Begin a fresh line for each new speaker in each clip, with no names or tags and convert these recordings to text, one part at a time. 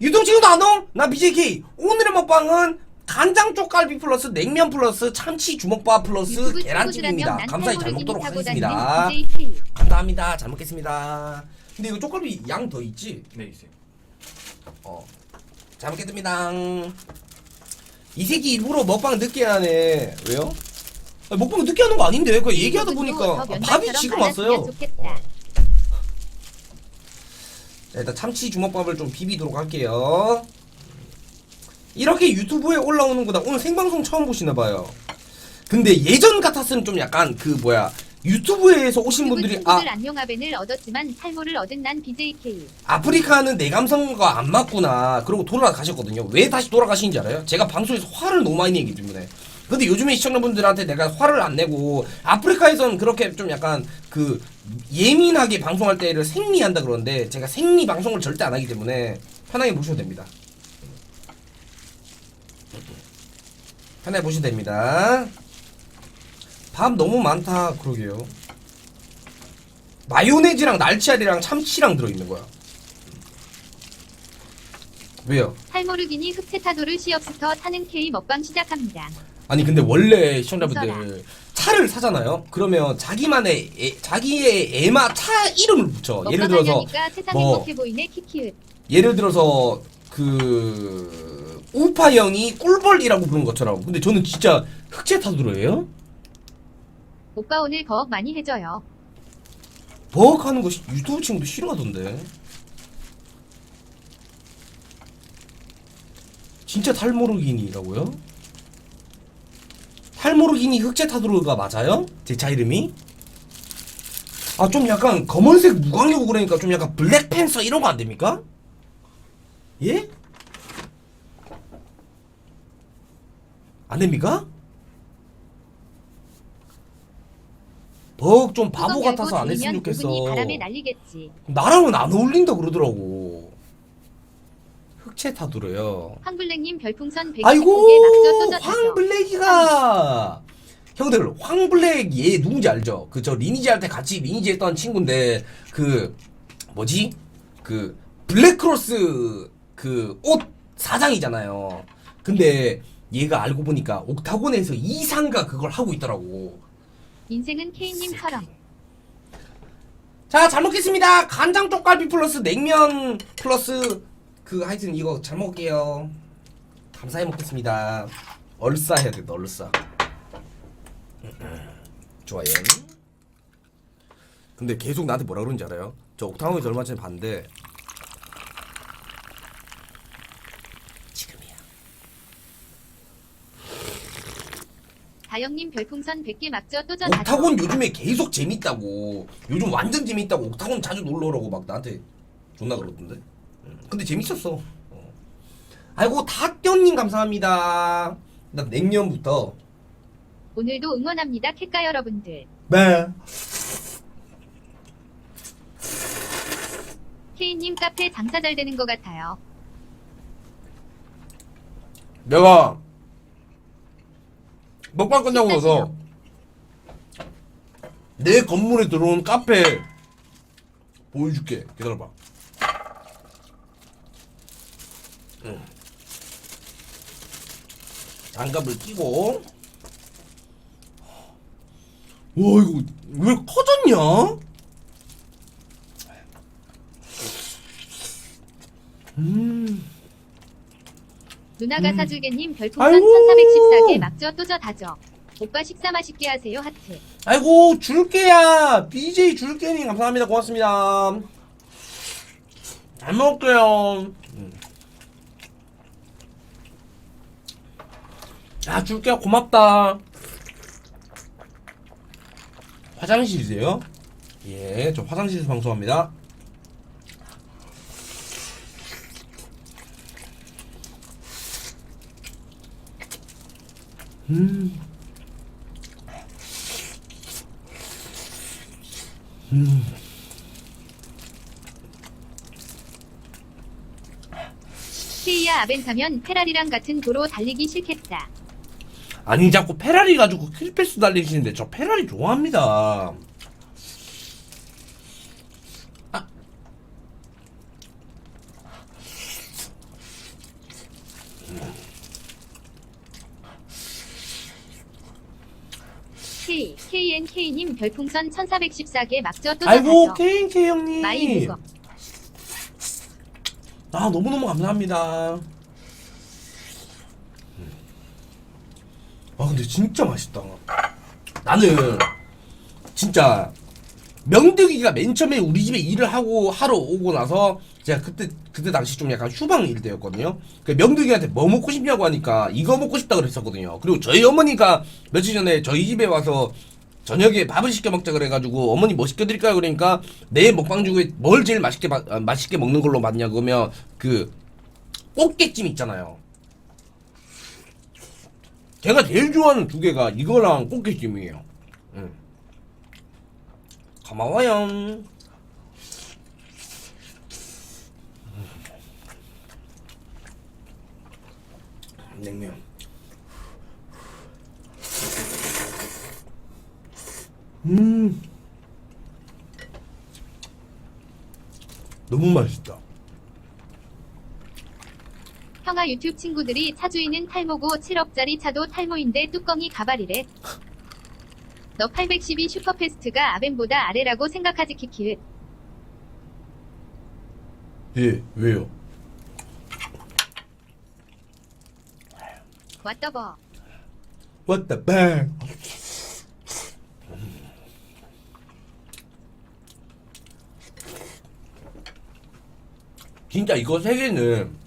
유튜브 친구도 안 오? 나 BJK 오늘의 먹방은 간장 쪽갈비 플러스 냉면 플러스 참치 주먹밥 플러스 계란찜입니다 감사히 잘 먹도록 하겠습니다. 감사합니다 잘 먹겠습니다 근데 이거 쪽갈비 양 더 있지?
네 있어요.
어. 잘 먹겠습니다 이 새끼 일부러 먹방 늦게 하네 왜요? 아니, 먹방 늦게 하는 거 아닌데 그 얘기하다 보니까
더
아, 밥이 지금 왔어요
좋겠다.
자, 일단 참치 주먹밥을 좀 비비도록 할게요. 이렇게 유튜브에 올라오는구나. 오늘 생방송 처음 보시나봐요. 근데 예전 같았으면 좀 약간 그 뭐야 유튜브에서 오신 분들이 아
안녕 아벤을 얻었지만 탈모를 얻은 난 BJK.
아프리카는 내 감성과 안 맞구나. 그러고 돌아가셨거든요. 왜 다시 돌아가시는지 알아요? 제가 방송에서 화를 너무 많이 내기 때문에. 근데 요즘에 시청자분들한테 내가 화를 안 내고 아프리카에선 그렇게 좀 약간 그 예민하게 방송할 때를 생리한다 그러는데 제가 생리 방송을 절대 안 하기 때문에 편하게 보셔도 됩니다. 편하게 보셔도 됩니다. 밥 너무 많다 그러게요. 마요네즈랑 날치알이랑 참치랑 들어있는 거야. 왜요?
탈모르기니 흑채 타도를 시업스터 타는 K 먹방 시작합니다.
아니 근데 원래 시청자분들 차를 사잖아요. 그러면 자기만의 애, 자기의 애마 차 이름을 붙여. 예를 들어서 뭐-. 예를 들어서 그 우파 형이 꿀벌이라고 부른 것처럼. 근데 저는 진짜 흑채 타도로예요.
오빠 오늘 거억 많이 해줘요.
버럭 하는 거 시- 유튜브 친구도 싫어하던데. 진짜 탈모르기니라고요? 탈모르기니 흑제 타도르가 맞아요? 제 차 이름이? 아 좀 약간 검은색 무광이고 그러니까 좀 약간 블랙팬서 이런 거 안 됩니까? 예? 안 됩니까? 버럭 좀 바보 같아서 안 했으면 좋겠어. 나랑은 안 어울린다 그러더라고. 흑채 타두래요.
황블랙님 별풍선 1
아이고
1 9개 막저 또저다죠.
황블랙이가 형들 황블랙 얘 누군지 알죠? 그 저 리니지 할 때 같이 리니지 했던 친구인데 그 뭐지? 그 블랙크로스 그 옷 사장이잖아요. 근데 얘가 알고 보니까 옥타곤에서 이상가 그걸 하고 있더라고.
인생은 K님처럼.
자, 잘 먹겠습니다. 간장 쪽갈비 플러스 냉면 플러스 그 하여튼 이거 잘 먹을게요. 감사히 먹겠습니다. 얼싸 해야 된다, 얼싸. 좋아요. 근데 계속 나한테 뭐라 그러는지 알아요? 저 옥타곤에서 얼마 전에 봤는데 지금이야.
다영님 별풍선 100개 막저 또저다죠.
옥타곤 요즘에 계속 재밌다고. 요즘 완전 재밌다고. 옥타곤 자주 놀러 오라고 막 나한테 존나 그러던데. 음, 근데 재밌었어. 어. 아이고 탁견님 감사합니다. 나 냉면부터.
오늘도 응원합니다 캣가 여러분들.
네.
K님 카페 장사 잘 되는 것 같아요.
내가 먹방 끝나고 나서 내 건물에 들어온 카페 보여줄게. 기다려봐. 응. 장갑을 끼고. 와 이거 왜 커졌냐? 음.
누나가
음.
사줄게님 별풍선
아이고.
1414개 막저 또저다죠. 오빠 식사 맛있게 하세요 하트.
아이고 줄게야 BJ 줄게님 감사합니다 고맙습니다 잘 먹을게요 음. 아 줄게야 고맙다 화장실이세요? 예, 저 화장실에서 방송합니다. 음.
K야 아벤 타면 페라리랑 같은 도로 달리기 싫겠다.
아니 자꾸 페라리 가지고 킬패스 달리시는데 저 페라리 좋아합니다. 아.
음. K KNK 님 별풍선 1414개 막저 또
아이고 KNK 형님.
마이
아 너무너무 감사합니다. 아 근데 진짜 맛있다 나는 진짜 명득이가 맨 처음에 우리 집에 일을 하고 하러 오고 나서 제가 그때 그때 당시 좀 약간 휴방 일 때였거든요. 그 명득이한테 뭐 먹고 싶냐고 하니까 이거 먹고 싶다 그랬었거든요. 그리고 저희 어머니가 며칠 전에 저희 집에 와서 저녁에 밥을 시켜 먹자 그래가지고 어머니 뭐 시켜드릴까요? 그러니까 내 먹방 중에 뭘 제일 맛있게 마- 아, 맛있게 먹는 걸로 맞냐 그러면 그 꽃게찜 있잖아요. 제가 제일 좋아하는 두 개가 이거랑 꽃게찜이에요. 응. 고마워요. 냉면. 음. 너무 맛있다.
형아 유튜브 친구들이 차 주인은 탈모고 7억짜리 차도 탈모인데 뚜껑이 가발이래. 너 812 슈퍼패스트가 아벤보다 아래라고 생각하지 키키.
예, 왜요?
왓더버.
What the bang? 진짜 이거 세 개는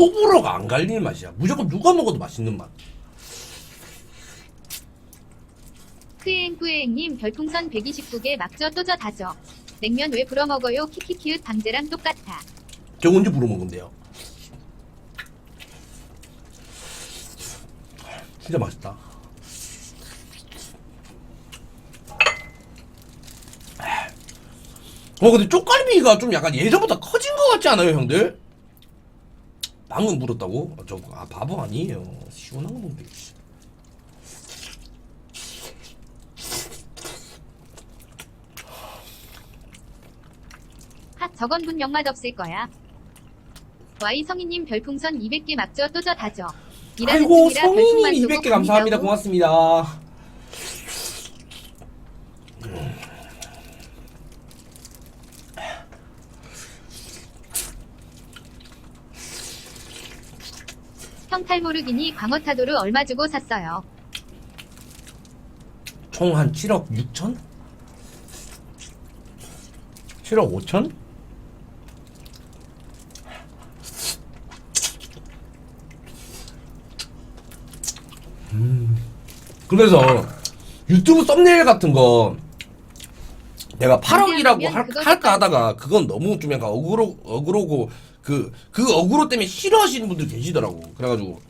호불호가 안 갈리는 맛이야. 무조건 누가 먹어도 맛있는 맛.
크엔꾸엔님 별풍선 129개 막저 또저 다져. 냉면 왜 불어 먹어요? 키키키읒 방제랑 똑같아.
저 언제 부러 먹은데요? 진짜 맛있다. 어 근데 쪽갈비가 좀 약간 예전보다 커진 것 같지 않아요 형들? 방금 물었다고? 아, 저 아, 바보 아니에요. 시원한 거 먹는데. 씨.
하 저건 분 명 맛 없을 거야. Y 성희님 별풍선 200개 막저 또저. 일하는
아이고
중이라 별풍만
성인님
쏘고
200개 감사합니다. 고맙습니다.
탈모르기니 광어타도를 얼마 주고 샀어요.
총 한 7억 6천? 7억 5천? 음. 그래서 유튜브 썸네일 같은 거 내가 8억이라고 할, 할까 하다가 그건 너무 좀 약간 어그로고 그, 그 어그로 때문에 싫어하시는 분들 계시더라고. 그래가지고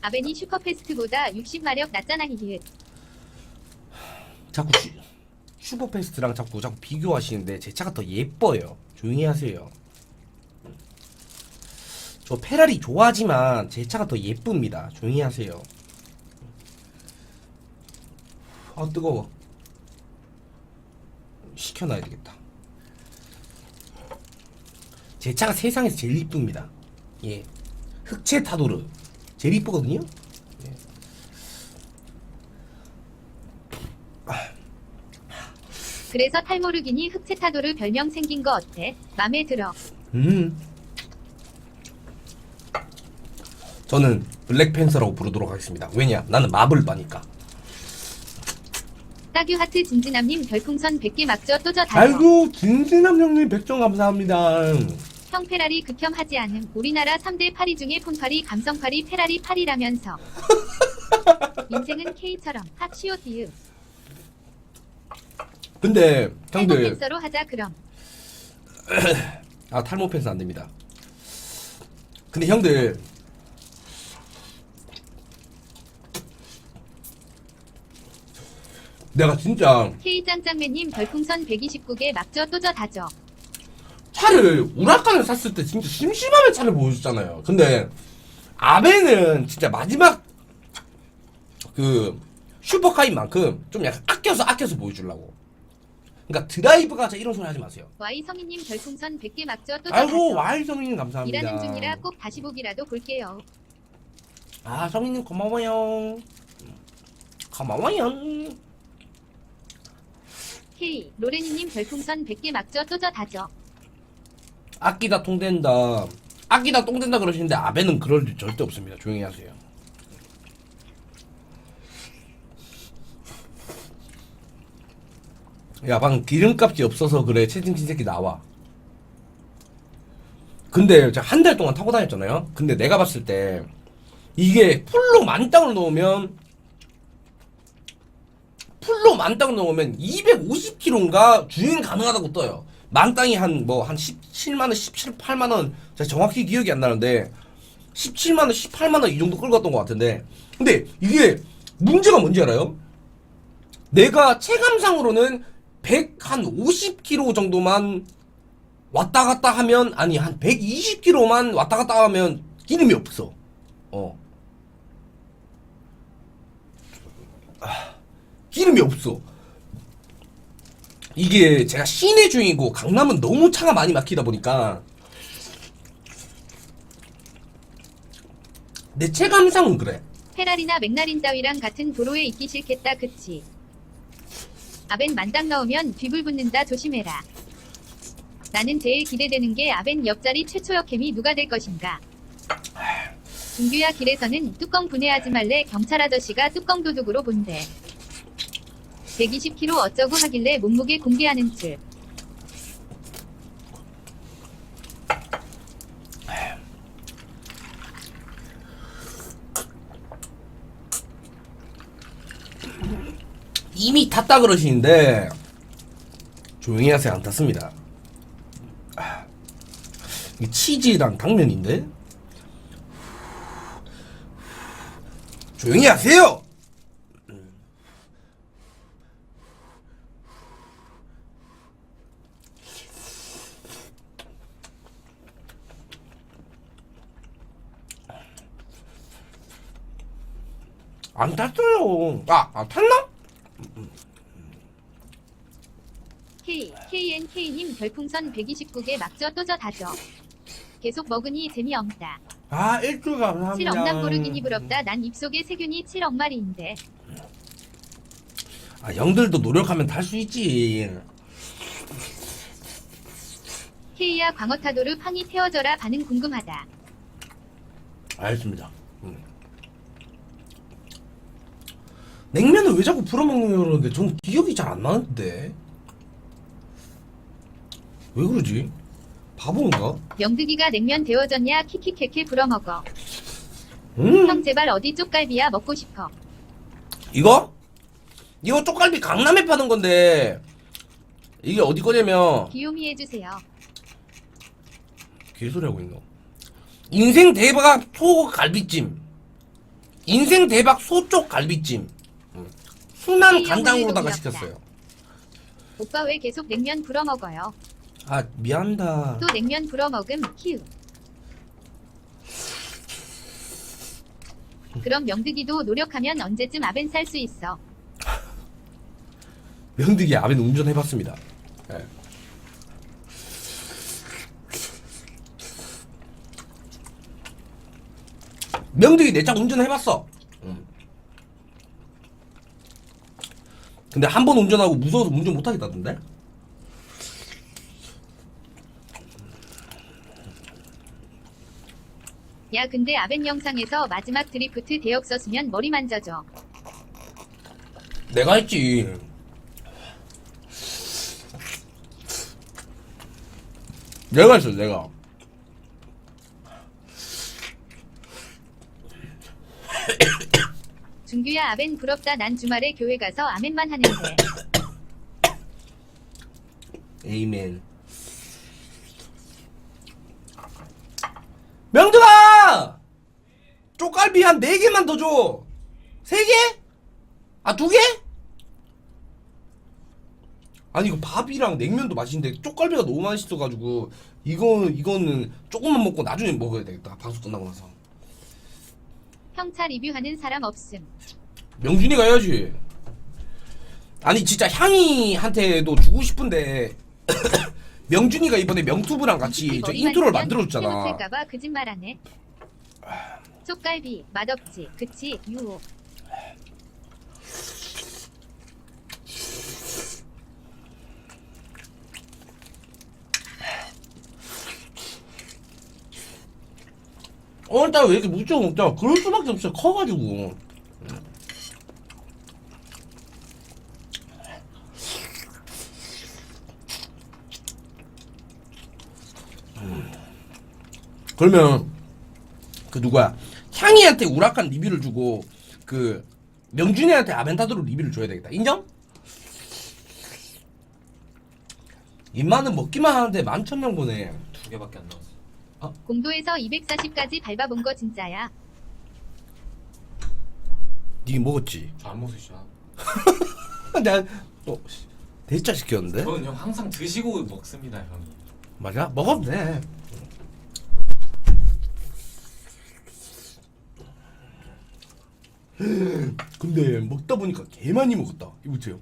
아벤이 슈퍼패스트보다 60마력 낮잖아 히히.
자꾸 슈, 슈퍼패스트랑 자꾸 자꾸 비교하시는데 제 차가 더 예뻐요. 조용히 하세요. 저 페라리 좋아하지만 제 차가 더 예쁩니다. 조용히 하세요. 아 뜨거워. 식혀놔야 되겠다. 제 차가 세상에서 제일 이쁩니다. 예, 흑채 타도르 제일 이쁘거든요.
그래서 탈모르기니 흑채 타도를 별명 생긴 거 어때? 맘에 들어.
음. 저는 블랙팬서라고 부르도록 하겠습니다. 왜냐? 나는 마블바니까.
따규 하트 진진남님 별풍선 100개 막저 또저.
아이고 진진남 형님 백점 감사합니다.
형 페라리 극혐하지 않음. 우리나라 3대 파리 중에 폰파리, 감성파리, 페라리 파리라면서. 인생은 K처럼 핫시오 디읍.
근데 형들
팬서로 하자 그럼.
아 탈모 팬서 안 됩니다. 근데 형들 내가 진짜
K짱짱맨님 별풍선 129개 막저 또저 다져.
차를 우라칸을 샀을 때 진짜 심심하면 차를 보여줬잖아요. 근데 아베는 진짜 마지막 그 슈퍼카인 만큼 좀 약간 아껴서 아껴서 보여주려고. 그러니까 드라이브가 자 이런 소리 하지 마세요.
Y 성희님 별풍선 100개 막저 또저
아이고. 와이 성인님 감사합니다.
일하는 중이라 꼭 다시 보기라도 볼게요.
아 성인님 고마워요. 고마워요.
K 로레니님 별풍선 100개 막저 또저 다져.
아끼다 똥된다. 아끼다 똥된다 그러시는데 아베는 그럴 일 절대 없습니다. 조용히 하세요. 야, 방금 기름값이 없어서 그래. 채팅친 새끼 나와. 근데 제가 한 달 동안 타고 다녔잖아요. 근데 내가 봤을 때 이게 풀로 만땅을 넣으면 풀로 만땅을 넣으면 250km인가 주행 가능하다고 떠요. 만땅이 한 뭐 한 17만원, 17, 8만원 제가 정확히 기억이 안 나는데 17만원, 18만원 이 정도 끌고 갔던 것 같은데 근데 이게 문제가 뭔지 알아요? 내가 체감상으로는 100 한 50km 정도만 왔다 갔다 하면 아니 한 120km만 왔다 갔다 하면 기름이 없어. 어. 아, 기름이 없어. 이게 제가 시내 중이고 강남은 너무 차가 많이 막히다 보니까 내 체감상은 그래.
페라리나 맥라린 따위랑 같은 도로에 있기 싫겠다 그치. 아벤 만땅 넣으면 뒤불 붙는다 조심해라. 나는 제일 기대되는 게 아벤 옆자리 최초 역캠이 누가 될 것인가. 준규야 길에서는 뚜껑 분해하지 말래 경찰 아저씨가 뚜껑 도둑으로 본대. 120kg 어쩌고 하길래 몸무게 공개하는 줄.
이미 탔다 그러시는데 조용히 하세요. 안 탔습니다. 아, 이 치즈랑 당면인데? 조용히 하세요 안 탔어요 아, 아 탔나?
K, KNK님 별풍선 129개 막저 또저 다져. 계속 먹으니 재미없다.
아 일주일 감사합니다
7억남 고르기니 부럽다. 난 입속에 세균이 7억 마리인데.
아 형들도 노력하면 탈 수 있지
K야 광어타도르 팡이 태워져라 반응 궁금하다.
알겠습니다. 음. 냉면을 왜 자꾸 풀어먹는 그러는데 전 기억이 잘 안 나는데 왜 그러지? 바보인가?
명득이가 냉면 데워졌냐 키키케케 불어먹어.
음
형 제발 어디 쪽갈비야 먹고 싶어.
이거? 이거 쪽갈비 강남에 파는 건데 이게 어디 거냐면
귀요미 해주세요.
개소리 하고 있노 인생 대박 소 갈비찜 인생 대박 소쪽 갈비찜 간장으로다가
오늘도
시켰어요
오빠 왜 계속 냉면 불어 먹어요?
아 미안다
또 냉면 불어 먹음 키우. 그럼 명득이도 노력하면 언제쯤 아벤 살 수 있어.
명득이 아벤 운전해봤습니다. 예. 명득이 내 차 운전해봤어. 음. 근데 한 번 운전하고 무서워서 운전 못 하겠다던데?
야 근데 아벤 영상에서 마지막 드리프트 대역 썼으면 머리 만져줘.
내가 했지. 내가 했어, 내가.
준규야 아벤 부럽다 난 주말에 교회 가서 아멘만 하는데.
에이멘. 명준아! 쪽갈비 한 4개만 더 줘! 3개? 아, 2개? 아니, 이거 밥이랑 냉면도 맛있는데 쪽갈비가 너무 맛있어가지고, 이거, 이거는 조금만 먹고 나중에 먹어야 되겠다. 방송 끝나고 나서.
형차 리뷰하는 사람 없음.
명준이가 해야지. 아니 진짜 향이한테도 주고 싶은데 명준이가 이번에 명투브랑 같이 저 인트로를 만들어줬잖아.
해놓을까봐 거짓말하네. 쪽갈비 맛없지. 그치 유
오늘따라 왜 이렇게 무척 먹자 그럴 수밖에 없어. 커가지고. 그러면 그 누구야? 향이한테 우락한 리뷰를 주고 그 명준이한테 아벤타드로 리뷰를 줘야 되겠다. 인정? 입만은 먹기만 하는데 만천명 보내
두 개밖에 안 나왔어. 아.
공도에서 240까지 밟아본 거 진짜야.
니 먹었지?
안 먹으시죠?
어, 대짜 시켰는데?
저는 형 항상 드시고 먹습니다 형이.
맞아? 먹었네. 근데 먹다 보니까 개 많이 먹었다. 이거 보세요.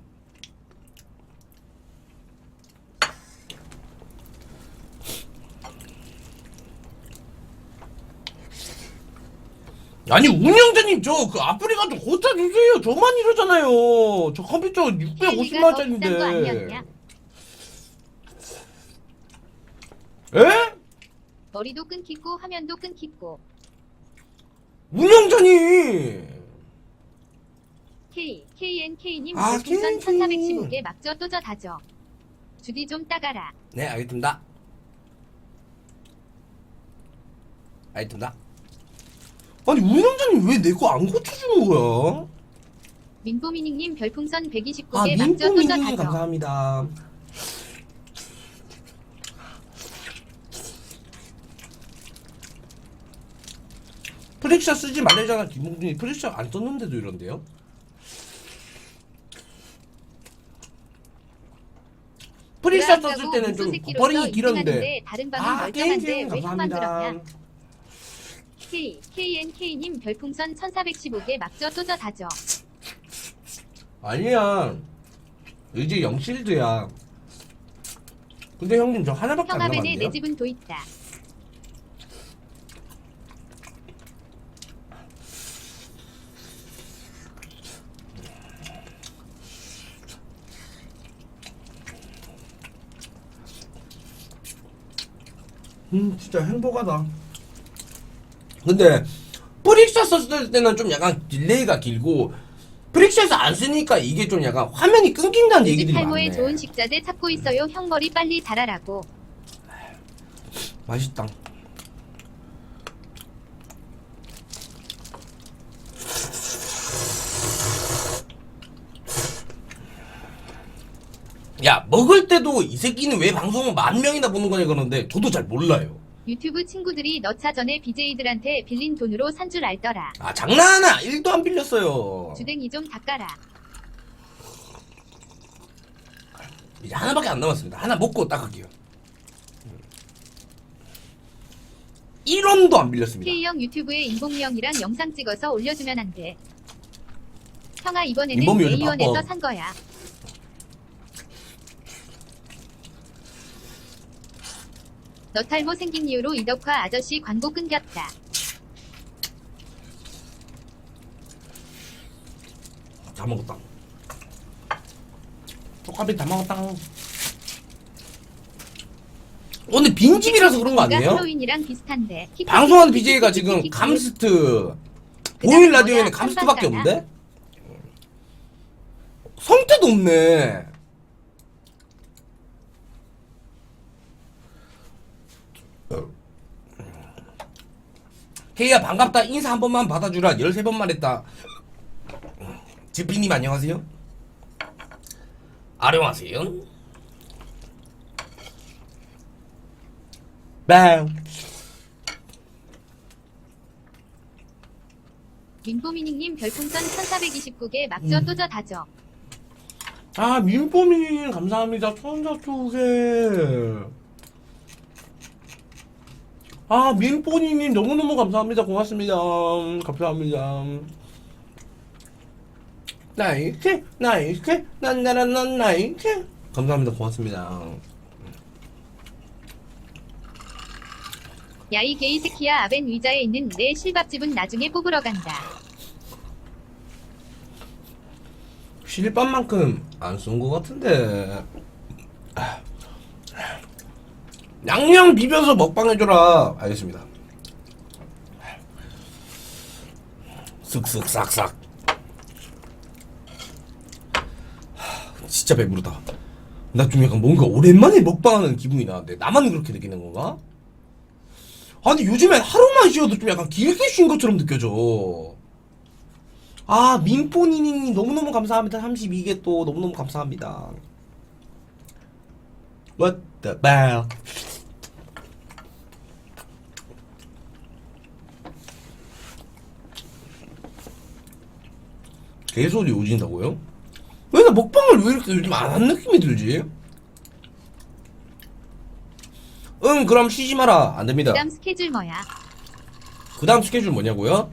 아니 운영자님 저 그 아프리카 좀 고쳐 주세요. 저만 이러잖아요. 저 컴퓨터 650만 원짜리인데.
그러니까
에?
머리도 끊기고 화면도 끊기고.
운영자님.
K KNK님 우선
아,
1415개 막저 또저 다져. 주디 좀 따가라.
네 알겠습니다. 알겠습니다. 아니 운영자님 왜 내 거 안 고쳐주는 거야?
민보미닝님 별풍선 129개
아
막저
민포민님 감사합니다. 프렉샤 쓰지 말래잖아 김봉준이 프렉샤 안 썼는데도 이런데요? 프렉샤 썼을 때는 좀 버링이 길었는데
다른
아, 게임
게임
감사합니다.
KNK님 별풍선 1415개 막저 쏘저 다죠.
아니야. 이제 영실드야. 근데 형님 저 하나밖에 안
형아벤에 내 집은 도 있다.
음 진짜 행복하다. 근데 프릭샷 썼을 때는 좀 약간 딜레이가 길고 프릭샷을 안 쓰니까 이게 좀 약간 화면이 끊긴다는 얘기들이 많네.
탈모에 좋은 식자재 찾고 있어요. 형 머리 빨리 달아라고.
맛있다. 야 먹을 때도 이 새끼는 왜 방송을 만 명이나 보는 거냐 그러는데 저도 잘 몰라요.
유튜브 친구들이 너차 전에 BJ들한테 빌린 돈으로 산 줄 알더라.
아 장난하나 1도 안 빌렸어요
주댕이 좀 닦아라.
이제 하나밖에 안 남았습니다 하나 먹고 닦을게요 1원도 안 빌렸습니다
K형 유튜브에 인봉령이란 영상 찍어서 올려주면 안 돼. 형아 이번에는 A원에서 산 거야. 너탈모 생긴 이유로 이덕화 아저씨 광고 끊겼다.
다 먹었다. 떡갈비 다 먹었다. 오늘 빈집이라서 그런 거 아니에요?
인이랑 비슷한데. 방송하는 BJ가 지금 감스트 보일 라디오에는 감스트밖에 없는데?
성태도 없네. 헤이야 반갑다. 인사 한 번만 받아주라. 13번 말했다. 지피님 안녕하세요. 아령하세요. 빵
민포미닝님 별풍선 1429개 막저
음.
또저 다져.
아 민포미님 감사합니다. 천사 두개 아 민포니님 너무너무 감사합니다. 고맙습니다. 감사합니다. 나이스 나이스 난나란난 나이스 감사합니다. 고맙습니다.
야이 게이 새끼야 아벤 위자에 있는 내 실밥집은 나중에 뽑으러 간다.
실밥만큼 안 쏜 것 같은데 양양 비벼서 먹방 해줘라 알겠습니다 쓱쓱 싹싹. 하, 진짜 배부르다. 나 좀 약간 뭔가 오랜만에 먹방하는 기분이 나는데 나만 그렇게 느끼는 건가? 아니 요즘엔 하루만 쉬어도 좀 약간 길게 쉰 것처럼 느껴져. 아 민포니님 너무너무 감사합니다. 32개 또 너무너무 감사합니다. What the bell? 개소리 오진다고요? 왜 나 먹방을 왜 이렇게 요즘 안 하는 느낌이 들지? 응 그럼 쉬지 마라 안 됩니다
그다음 스케줄 뭐야?
그 다음 스케줄 뭐냐고요?